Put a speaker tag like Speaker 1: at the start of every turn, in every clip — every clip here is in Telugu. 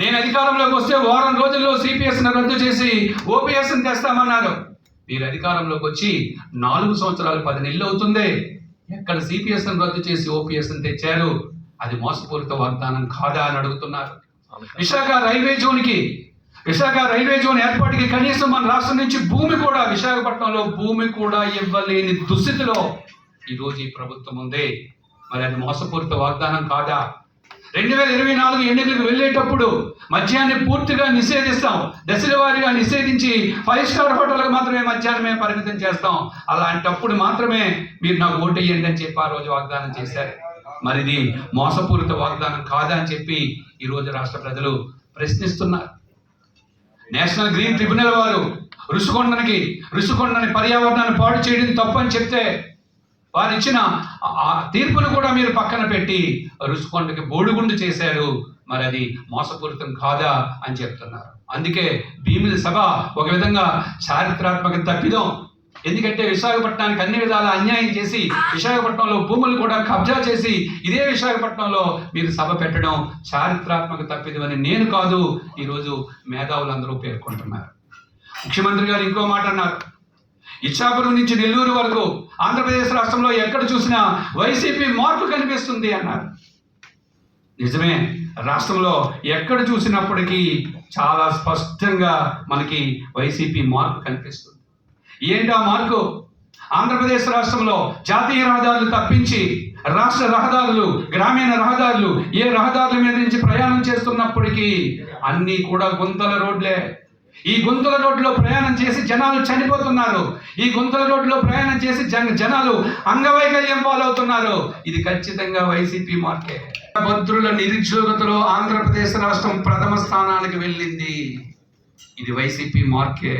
Speaker 1: నేను అధికారంలోకి వస్తే వారం రోజుల్లో సిపిఎస్ని రద్దు చేసి ఓపీఎస్ని తెస్తామన్నారు. మీరు అధికారంలోకి వచ్చి నాలుగు సంవత్సరాలు పది నెలలు అవుతుంది. ఎక్కడ సిపిఎస్ని రద్దు చేసి ఓపీఎస్ని తెచ్చారు? అది మోసపూరిత వాగ్దానం కాదా అని అడుగుతున్నారు. విశాఖ రైల్వే జోన్కి విశాఖ రైల్వే జోన్ ఏర్పాటుకి కనీసం మన రాష్ట్రం నుంచి భూమి కూడా విశాఖపట్నంలో భూమి కూడా ఇవ్వలేని దుస్థితిలో ఈరోజు ఈ ప్రభుత్వం ఉంది. మరి అది మోసపూరిత వాగ్దానం కాదా? రెండు వేల ఇరవై నాలుగు ఎన్నికలకు వెళ్ళేటప్పుడు మద్యాన్ని పూర్తిగా నిషేధిస్తాం. దశల వారీగా నిషేధించి ఫైవ్ స్టార్ హోటళ్ళకు మాత్రమే మద్యాన్నమే పరిమితం చేస్తాం. అలాంటప్పుడు మాత్రమే మీరు నాకు ఓటు వేయండి అని చెప్పి ఆ రోజు వాగ్దానం చేశారు. మరి ఇది మోసపూరిత వాగ్దానం కాదా అని చెప్పి ఈరోజు రాష్ట్ర ప్రజలు ప్రశ్నిస్తున్నారు. నేషనల్ గ్రీన్ ట్రిబ్యునల్ వారు రుషికొండనికి రుషికొండని పర్యావరణాన్ని పాడు చేయడం తప్పని చెప్తే వారు ఇచ్చిన ఆ- తీర్పును కూడా మీరు పక్కన పెట్టి రుషికొండకి బోడిగుండు చేశారు. మరి అది మోసపూరితం కాదా అని చెప్తున్నారు. అందుకే భీముల సభ ఒక విధంగా చారిత్రాత్మక తప్పిదం. ఎందుకంటే విశాఖపట్నానికి అన్ని విధాల అన్యాయం చేసి విశాఖపట్నంలో భూములు కూడా కబ్జా చేసి ఇదే విశాఖపట్నంలో మీరు సభ పెట్టడం చారిత్రాత్మక తప్పిదం అని నేను కాదు. ఈరోజు మేధావులందరూ పేర్కొంటున్నారు. ముఖ్యమంత్రి గారు ఇంకో మాట అన్నారు. ఇచ్చాపురం నుంచి నెల్లూరు వరకు ఆంధ్రప్రదేశ్ రాష్ట్రంలో ఎక్కడ చూసినా వైసీపీ మార్పు కనిపిస్తుంది అన్నారు. నిజమే రాష్ట్రంలో ఎక్కడ చూసినప్పటికీ చాలా స్పష్టంగా మనకి వైసీపీ మార్పు కనిపిస్తుంది. ఏంటి ఆ మార్పు? ఆంధ్రప్రదేశ్ రాష్ట్రంలో జాతీయ రహదారులు తప్పించి రాష్ట్ర రహదారులు గ్రామీణ రహదారులు ఏ రహదారుల మీద నుంచి ప్రయాణం చేస్తున్నప్పటికీ అన్నీ కూడా గుంతల రోడ్లే. ఈ గుంతల రోడ్లో ప్రయాణం చేసి జనాలు చనిపోతున్నారు. ఈ గుంతల రోడ్లో ప్రయాణం చేసి జన జనాలు అంగవైకల్యం పాలవుతున్నారు. ఇది ఖచ్చితంగా వైసీపీ మార్కే. భద్రుల నిరుద్యోగతలో ఆంధ్రప్రదేశ్ రాష్ట్రం ప్రథమ స్థానానికి వెళ్ళింది. ఇది వైసీపీ మార్కే.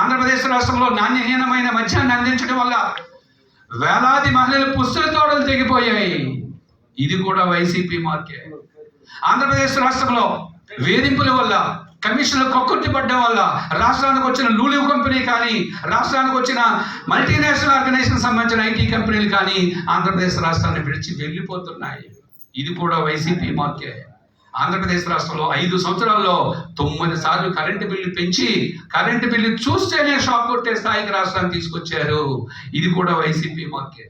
Speaker 1: ఆంధ్రప్రదేశ్ రాష్ట్రంలో నాణ్యహీనమైన మద్యాన్ని అందించడం వల్ల వేలాది మహిళలు పుస్తల తోడలు తెగిపోయాయి. ఇది కూడా వైసీపీ మార్కే. ఆంధ్రప్రదేశ్ రాష్ట్రంలో వేధింపుల వల్ల కమిషన్లు కొక్కుర్తి పడ్డం వల్ల రాష్ట్రానికి వచ్చిన లూలివ్ కంపెనీ కానీ రాష్ట్రానికి వచ్చిన మల్టీనేషనల్ ఆర్గనైజేషన్ సంబంధించిన ఐటీ కంపెనీలు కానీ ఆంధ్రప్రదేశ్ రాష్ట్రాన్ని విడిచి వెళ్ళిపోతున్నాయి. ఇది కూడా వైసీపీ మార్కే ఆంధ్రప్రదేశ్ రాష్ట్రంలో ఐదు సంవత్సరాల్లో తొమ్మిది సార్లు కరెంటు బిల్లు పెంచి కరెంటు బిల్లు చూస్తేనే షాక్ కొట్టే స్థాయికి రాష్ట్రాన్ని తీసుకొచ్చారు. ఇది కూడా వైసీపీ మార్కే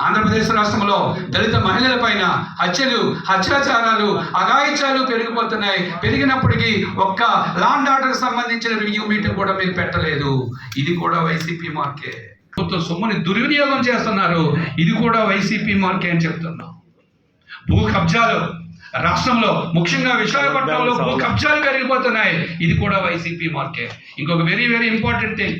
Speaker 1: ఆంధ్రప్రదేశ్ రాష్ట్రంలో దళిత మహిళల పైన హత్యలు హత్యాచారాలు అగాయిత్యాలు పెరిగిపోతున్నాయి. పెరిగినప్పటికీ ఒక్క లాండ్ ఆర్డర్ సంబంధించిన రివ్యూ మీటింగ్ కూడా మీరు పెట్టలేదు. ఇది కూడా వైసీపీ మార్కే. ప్రభుత్వ సొమ్ముని దుర్వినియోగం చేస్తున్నారు. ఇది కూడా వైసీపీ మార్కే అని చెప్తున్నాం. భూ కబ్జాలు రాష్ట్రంలో ముఖ్యంగా విశాఖపట్నంలో భూ కబ్జాలు పెరిగిపోతున్నాయి. ఇది కూడా వైసీపీ మార్కే. ఇంకొక వెరీ వెరీ ఇంపార్టెంట్ థింగ్